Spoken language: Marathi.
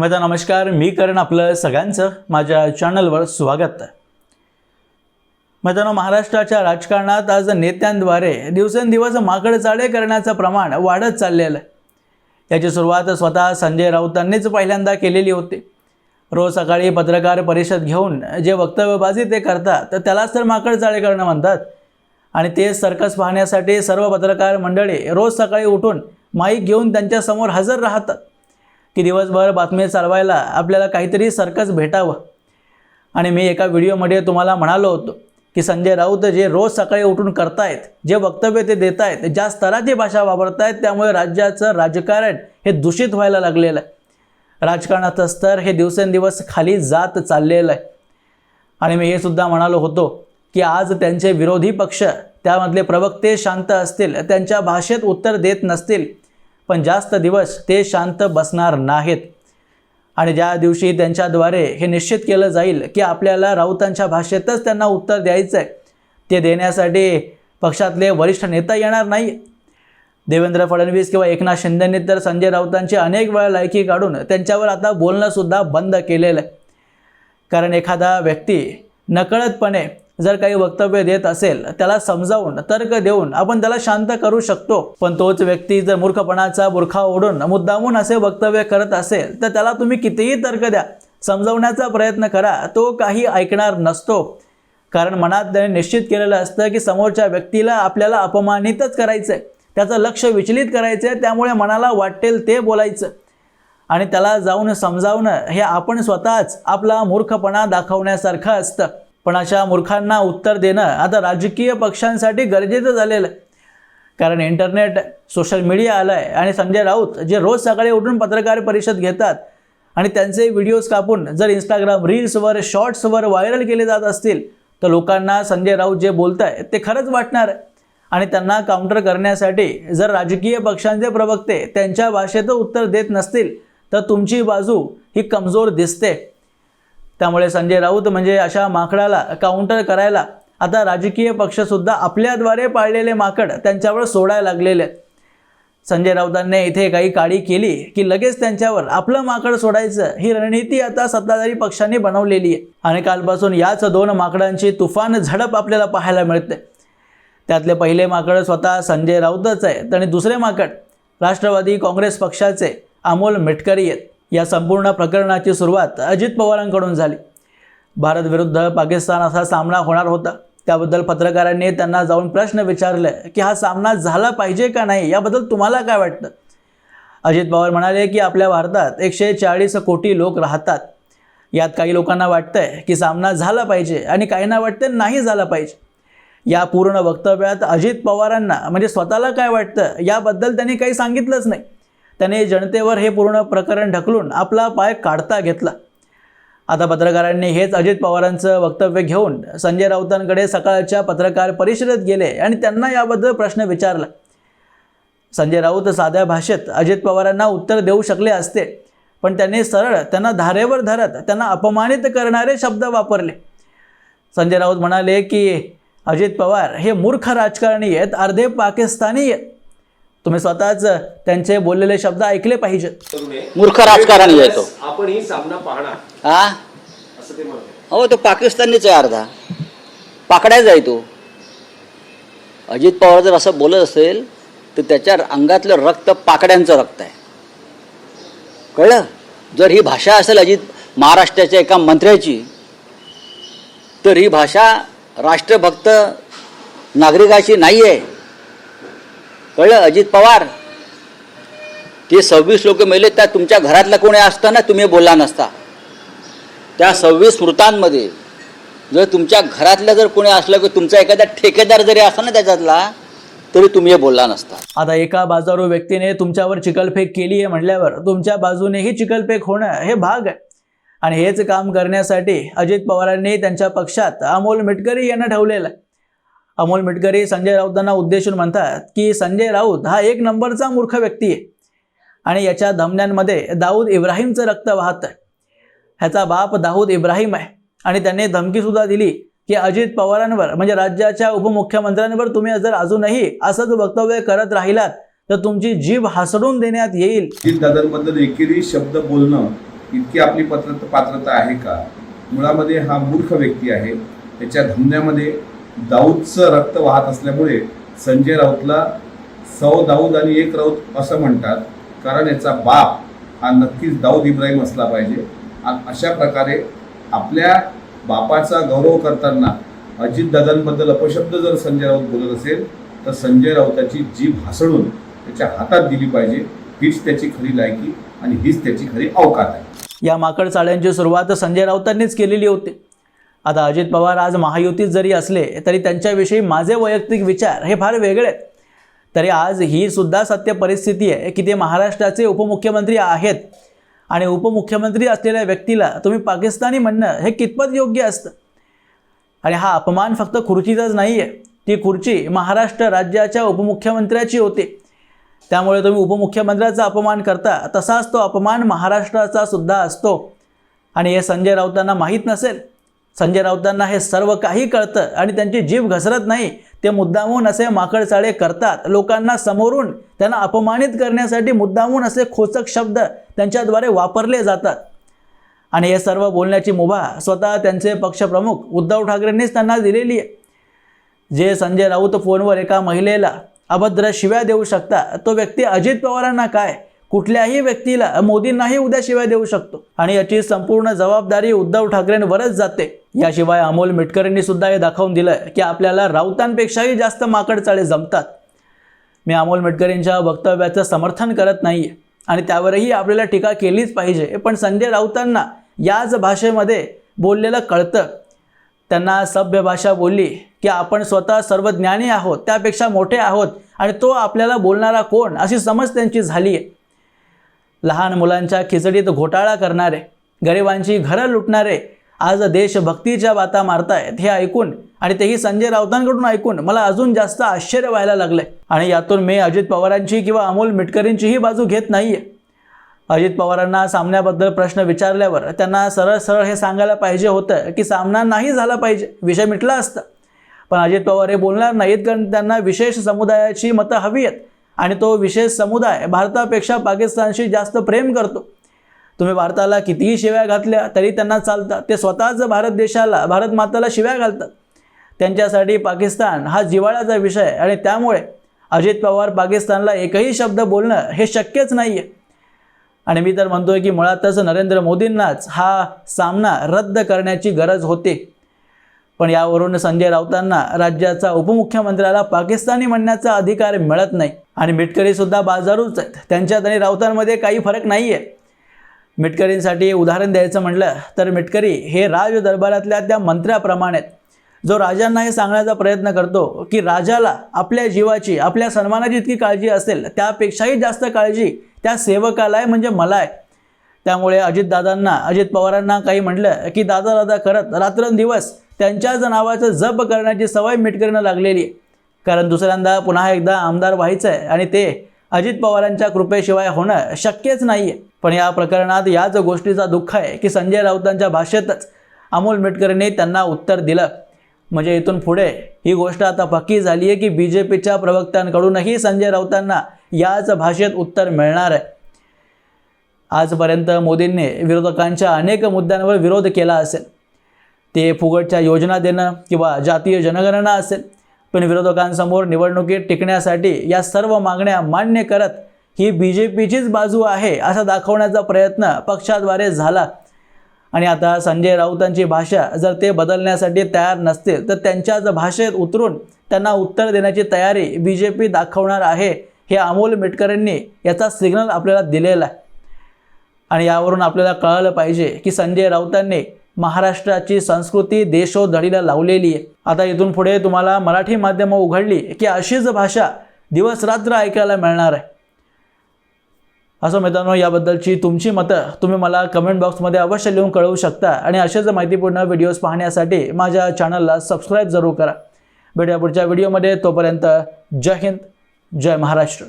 माझा नमस्कार मी करण आपलं सगळ्यांचं माझ्या चॅनलवर स्वागत. आहे मित्रांनो महाराष्ट्राच्या राजकारणात आज नेत्यांद्वारे दिवसेंदिवस माकडचाळे करण्याचं प्रमाण वाढत चाललेलं आहे. याची सुरुवात स्वतः संजय राऊतांनीच पहिल्यांदा केलेली होती. रोज सकाळी पत्रकार परिषद घेऊन जे वक्तव्यबाजी ते करतात तर त्यालाच तर माकडचाळे करणं म्हणतात. आणि ते सर्कस पाहण्यासाठी सर्व पत्रकार मंडळी रोज सकाळी उठून माईक घेऊन त्यांच्यासमोर हजर राहतात. की दिवसभर बातमी चालवायला आपल्याला काहीतरी सर्कस भेटावं. आणि मी एका व्हिडिओमध्ये तुम्हाला म्हणालो होतो की संजय राऊत जे रोज सकाळी उठून करतायत जे वक्तव्य ते देत आहेत ज्या स्तराची भाषा वापरतायत त्यामुळे राज्याचं राजकारण हे दूषित व्हायला लागलेलं आहे. राजकारणाचं स्तर हे दिवसेंदिवस खाली जात चाललेलं आहे. आणि मी हे सुद्धा म्हणालो होतो की आज त्यांचे विरोधी पक्ष त्यामधले प्रवक्ते शांत असतील त्यांच्या भाषेत उत्तर देत नसतील पण जास्त दिवस ते शांत बसणार नाहीत. आणि ज्या दिवशी त्यांच्याद्वारे हे निश्चित केलं जाईल की आपल्याला राऊतांच्या भाषेतच त्यांना उत्तर द्यायचं आहे ते देण्यासाठी पक्षातले वरिष्ठ नेता येणार नाही. देवेंद्र फडणवीस किंवा एकनाथ शिंदेंनी तर संजय राऊतांची अनेक वेळा लायकी काढून त्यांच्यावर आता बोलणंसुद्धा बंद केलेलं आहे कारण एखादा व्यक्ती नकळतपणे जर काही वक्तव्य देत असेल त्याला समजावून तर्क देऊन आपण त्याला शांत करू शकतो. पण तोच व्यक्ती जर मूर्खपणाचा बुरखा ओढून मुद्दामून असे वक्तव्य करत असेल तर त्याला तुम्ही कितीही तर्क द्या. समजावण्याचा प्रयत्न करा. तो काही ऐकणार नसतो. कारण मनात त्याने निश्चित केलेलं असतं की समोरच्या व्यक्तीला आपल्याला अपमानितच करायचं आहे त्याचं लक्ष विचलित करायचं आहे त्यामुळे मनाला वाटेल ते बोलायचं. आणि त्याला जाऊन समजावणं हे आपण स्वतःच आपला मूर्खपणा दाखवण्यासारखं असतं. पण अशा मूर्खांना उत्तर देणं आता राजकीय पक्षांसाठी गरजेचं झालेलं आहे. कारण इंटरनेट सोशल मीडिया आलं आहे आणि संजय राऊत जे रोज सकाळी उठून पत्रकार परिषद घेतात आणि त्यांचे व्हिडिओज कापून जर इंस्टाग्राम रील्सवर शॉर्ट्सवर व्हायरल केले जात असतील तर लोकांना संजय राऊत जे बोलत आहे ते खरंच वाटणार आणि त्यांना काउंटर करण्यासाठी जर राजकीय पक्षांचे प्रवक्ते त्यांच्या भाषेचं उत्तर देत नसतील तर तुमची बाजू ही कमजोर दिसते. त्यामुळे संजय राऊत म्हणजे अशा माकडाला काउंटर करायला आता राजकीय पक्षसुद्धा आपल्याद्वारे पाळलेले माकड त्यांच्यावर सोडायला लागलेले आहेत. संजय राऊतांनी इथे काही काळी केली की लगेच त्यांच्यावर आपलं माकड सोडायचं ही रणनीती आता सत्ताधारी पक्षांनी बनवलेली आहे. आणि कालपासून याच दोन माकडांची तुफान झडप आपल्याला पाहायला मिळते. त्यातले पहिले माकड स्वतः संजय राऊतच आहेत आणि दुसरे माकड राष्ट्रवादी काँग्रेस पक्षाचे अमोल मिटकरी आहेत. या संपूर्ण प्रकरणाची सुरुवात अजित पवारांकडून झाली. भारत विरुद्ध पाकिस्तान असा सामना होणार होता. त्याबद्दल पत्रकारांनी त्यांना जाऊन प्रश्न विचारले की हा सामना झाला पाहिजे का नाही याबद्दल तुम्हाला काय वाटतं? अजित पवार म्हणाले की आपल्या भारतात एकशे चाळीस कोटी लोक राहतात. यात काही लोकांना वाटतंय की सामना झाला पाहिजे आणि काहींना वाटतं नाही झाला पाहिजे. या पूर्ण वक्तव्यात अजित पवारांना म्हणजे स्वतःला काय वाटतं याबद्दल त्यांनी काही सांगितलंच नाही. त्याने जनतेवर हे पूर्ण प्रकरण ढकलून आपला पाय काढता घेतला. आता पत्रकारांनी हेच अजित पवारांचं वक्तव्य घेऊन संजय राऊतांकडे सकाळच्या पत्रकार परिषदेत गेले आणि त्यांना याबद्दल प्रश्न विचारला. संजय राऊत साध्या भाषेत अजित पवारांना उत्तर देऊ शकले असते पण त्यांनी सरळ त्यांना धारेवर धरत त्यांना अपमानित करणारे शब्द वापरले. संजय राऊत म्हणाले की अजित पवार हे मूर्ख राजकारणी आहेत अर्धे पाकिस्तानी आहेत. तुम्ही स्वतःच त्यांचे बोललेले शब्द ऐकले पाहिजेत मूर्ख राजकारणी आहे तो आपण ही सामना पाहणार. हा? असं ते म्हणत हो तो पाकिस्तानीच आहे अर्धा. पाकड्याच आहे तो. अजित पवार जर असं बोलत असेल तर त्याच्या अंगातलं रक्त पाकड्यांचं रक्त आहे. कळलं? जर ही भाषा असेल अजित महाराष्ट्राच्या एका मंत्र्याची तर ही भाषा राष्ट्रभक्त नागरिकाची नाही आहे कळलं अजित पवार? ते सव्वीस लोक मेले त्या तुमच्या घरातला कोणी असताना तुम्ही बोलला नसता. त्या सव्वीस मृतांमध्ये जर तुमच्या घरातलं जर कोणी असलं की तुमचा एखादा ठेकेदार जरी असला ना त्याच्यातला तरी तुम्ही बोलला नसता. आता एका बाजारू व्यक्तीने तुमच्यावर चिकलफेक केली आहे म्हटल्यावर तुमच्या बाजूनेही चिकलफेक होणं हे भाग आहे. आणि हेच काम करण्यासाठी अजित पवारांनी त्यांच्या पक्षात अमोल मिटकरी यांना ठेवलेलं आहे. अमोल मिटकरी संजय राऊतांना उद्देशून म्हणतात की संजय राऊत हा एक नंबरचा मूर्ख व्यक्ती आहे. आणि याच्या धमन्यांमध्ये दाऊद इब्राहिमचं रक्त वाहत आहे. ह्याचा बाप दाऊद इब्राहिम आहे. आणि त्यांनी धमकीसुद्धा दिली की अजित पवारांवर म्हणजे राज्याच्या उपमुख्यमंत्र्यांवर तुम्ही जर अजूनही असंच वक्तव्य करत राहिलात तर तुमची जीभ हासडून देण्यात येईल. दादांबद्दल एकेरी शब्द बोलणं इतकी आपली पत्र पात्रता आहे का? मुळामध्ये हा मूर्ख व्यक्ती आहे. त्याच्या धंद्यामध्ये दाऊदचं रक्त वाहत असल्यामुळे संजय राऊतला सौ दाऊद आणि एक राऊत असं म्हणतात. कारण याचा बाप हा नक्कीच दाऊद इब्राहिम असला पाहिजे. आणि अशा प्रकारे आपल्या बापाचा गौरव करताना अजितदादांबद्दल अपशब्द जर संजय राऊत बोलत असेल तर संजय राऊताची जीभ हासळून त्याच्या हातात दिली पाहिजे. हीच त्याची खरी लायकी आणि हीच त्याची खरी अवकात आहे. या माकड चाळ्यांची सुरुवात संजय राऊतांनीच केलेली होती. आता अजित पवार आज महायुतीत जरी असले तरी त्यांच्याविषयी माझे वैयक्तिक विचार हे फार वेगळे आहेत. तरी आज ही सुद्धा सत्य परिस्थिती आहे की ते महाराष्ट्राचे उपमुख्यमंत्री आहेत. आणि उपमुख्यमंत्री असलेल्या व्यक्तीला तुम्ही पाकिस्तानी म्हणणं हे कितपत योग्य असतं? आणि हा अपमान फक्त खुर्चीचाच नाही आहे ती खुर्ची महाराष्ट्र राज्याच्या उपमुख्यमंत्र्याची होती. त्यामुळे तुम्ही उपमुख्यमंत्र्याचा अपमान करता तसाच तो अपमान महाराष्ट्राचा सुद्धा असतो. आणि हे संजय राऊतांना माहीत नसेल संजय राऊतांना हे सर्व काही कळतं आणि त्यांची जीभ घसरत नाही. ते मुद्दामून असे माकडचाळे करतात. लोकांना समोरून त्यांना अपमानित करण्यासाठी मुद्दामून असे खोचक शब्द त्यांच्याद्वारे वापरले जातात. आणि हे सर्व बोलण्याची मुभा स्वतः त्यांचे पक्षप्रमुख उद्धव ठाकरेंनीच त्यांना दिलेली आहे. जे संजय राऊत फोनवर एका महिलेला अभद्र शिव्या देऊ शकता तो व्यक्ती अजित पवारांना काय? कुठल्याही व्यक्तीला मोदींनाही उद्या शिवाय देऊ शकतो. आणि याची संपूर्ण जबाबदारी उद्धव ठाकरेंवरच जाते. याशिवाय अमोल मिटकरींनी सुद्धा हे दाखवून दिलं की आपल्याला राऊतांपेक्षाही जास्त माकड चाळे जमतात. मी अमोल मिटकरींच्या वक्तव्याचं समर्थन करत नाही आहे आणि त्यावरही आपल्याला टीका केलीच पाहिजे. पण संजय राऊतांना याच भाषेमध्ये बोललेलं कळतं. त्यांना सभ्य भाषा बोलली की आपण स्वतः सर्वज्ञानी आहोत त्यापेक्षा मोठे आहोत आणि तो आपल्याला बोलणारा कोण अशी समज त्यांची झाली आहे लहान मुलांच्या खिचडीत घोटाळा करणारे गरिबांची घरं लुटणारे आज देशभक्तीच्या बाता मारतायत हे ऐकून आणि तेही संजय राऊतांकडून ऐकून मला अजून जास्त आश्चर्य व्हायला लागलंय. आणि यातून मी अजित पवारांची किंवा अमोल मिटकरींचीही बाजू घेत नाही आहे अजित पवारांना सामन्याबद्दल प्रश्न विचारल्यावर त्यांना सरळ सरळ हे सांगायला पाहिजे होतं की सामना नाही झाला पाहिजे विषय मिटला असता. पण अजित पवार हे बोलणार नाहीत कारण त्यांना विशेष समुदायाची मतं हवी आहेत. आणि तो विशेष समुदाय भारतापेक्षा पाकिस्तानशी जास्त प्रेम करतो. तुम्ही भारताला कितीही शिव्या घातल्या तरी त्यांना चालतात. ते स्वतःच भारत देशाला भारत माताला शिव्या घालतात. त्यांच्यासाठी पाकिस्तान हा जिव्हाळ्याचा विषय आणि त्यामुळे अजित पवार पाकिस्तानला एकही शब्द बोलणं हे शक्यच नाही आहे आणि मी तर म्हणतोय की मुळातच नरेंद्र मोदींनाच हा सामना रद्द करण्याची गरज होती. पण यावरून संजय राऊतांना राज्याचा उपमुख्यमंत्र्याला पाकिस्तानी म्हणण्याचा अधिकार मिळत नाही. आणि मिटकरीसुद्धा बाजारूच आहेत. त्यांच्यात आणि राऊतांमध्ये काही फरक नाही आहे मिटकरींसाठी उदाहरण द्यायचं म्हटलं तर मिटकरी हे राज दरबारातल्या त्या मंत्र्याप्रमाणे आहेत. जो राजांना हे सांगण्याचा प्रयत्न करतो की राजाला आपल्या जीवाची आपल्या सन्मानाची इतकी काळजी असेल त्यापेक्षाही जास्त काळजी त्या सेवकाला आहे म्हणजे मला आहे त्यामुळे अजितदादांना अजित पवारांना काही म्हटलं की दादा दादा करत रात्रंदिवस त्यांच्याच नावाचं जप करण्याची सवय मिटकरीनं लागलेली आहे. कारण दुसऱ्यांदा पुन्हा एकदा आमदार व्हायचं आहे आणि ते अजित पवारांच्या कृपेशिवाय होणं शक्यच नाही आहे पण या प्रकरणात याच गोष्टीचा दुःख आहे की संजय राऊतांच्या भाषेतच अमोल मिटकरीने त्यांना उत्तर दिलं. म्हणजे इथून पुढे ही गोष्ट आता पक्की झाली आहे की बी जे पीच्या प्रवक्त्यांकडूनही संजय राऊतांना याच भाषेत उत्तर मिळणार आहे. आजपर्यंत मोदींनी विरोधकांच्या अनेक मुद्द्यांवर विरोध केला असेल. ते फुगटच्या योजना देणं किंवा जातीय जनगणना असेल पण विरोधकांसमोर निवडणुकीत टिकण्यासाठी या सर्व मागण्या मान्य करत ही बी जे पीचीच बाजू आहे असा दाखवण्याचा प्रयत्न पक्षाद्वारे झाला. आणि आता संजय राऊतांची भाषा जर ते बदलण्यासाठी तयार नसतील तर त्यांच्याच भाषेत उतरून त्यांना उत्तर देण्याची तयारी बी जे पी दाखवणार आहे हे अमोल मिटकरांनी याचा सिग्नल आपल्याला दिलेला आहे. आणि यावरून आपल्याला कळलं पाहिजे की संजय राऊतांनी महाराष्ट्राची संस्कृती देशोधडीला लावलेली आहे. आता इथून पुढे तुम्हाला मराठी माध्यमं उघडली की अशीच भाषा दिवस रात्र ऐकायला मिळणार आहे. असं मित्रांनो याबद्दलची तुमची मतं तुम्ही मला कमेंट बॉक्समध्ये अवश्य लिहून कळवू शकता आणि असेच माहितीपूर्ण व्हिडिओज पाहण्यासाठी माझ्या चॅनलला सबस्क्राईब जरूर करा. भेटूया पुढच्या व्हिडिओमध्ये तोपर्यंत जय हिंद जय महाराष्ट्र.